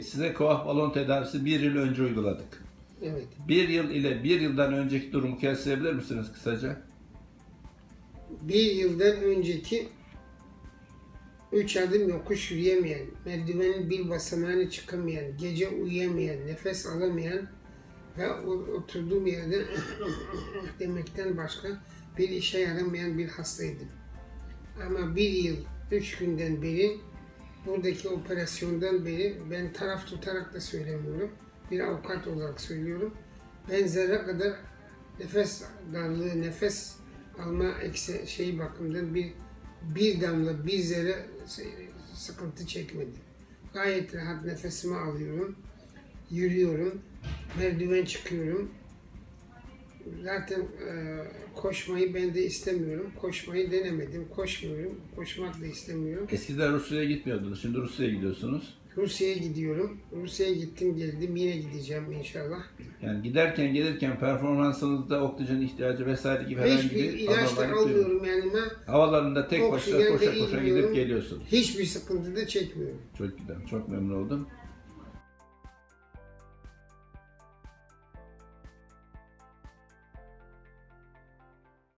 Size koah balon tedavisi bir yıl önce uyguladık. Evet. Bir yıl ile bir yıldan önceki durumu kıyaslayabilir misiniz kısaca? Bir yıldan önceki üç adım yokuş yürüyemeyen, merdivenin bir basamağını çıkamayan, gece uyuyamayan, nefes alamayan ve oturduğum yerde demekten başka bir işe yaramayan bir hastaydım. Ama bir yıl, üç günden beri buradaki operasyondan beri ben taraf tutarak da söylemiyorum. Bir avukat olarak söylüyorum. Ben zerre kadar nefes darlığı, nefes alma ekse şey bakımından bir bir damla bir zerre sıkıntı çekmedim. Gayet rahat nefesimi alıyorum. Yürüyorum. Merdiven çıkıyorum. Zaten e, koşmayı ben de istemiyorum. Koşmayı denemedim. Koşmuyorum. Koşmak da istemiyorum. Eskiden Rusya'ya gitmiyordunuz. Şimdi Rusya'ya gidiyorsunuz. Rusya'ya gidiyorum. Rusya'ya gittim geldim. Yine gideceğim inşallah. Yani giderken gelirken performansınızda oksijen ihtiyacı vesaire gibi herhangi Hiçbir bir ilaç da almıyorum yanıma. Havalarında tek başına Oksijen de koşa koşa inmiyorum. gidip geliyorsunuz. Hiçbir sıkıntı da çekmiyorum. Çok güzel. Çok memnun oldum.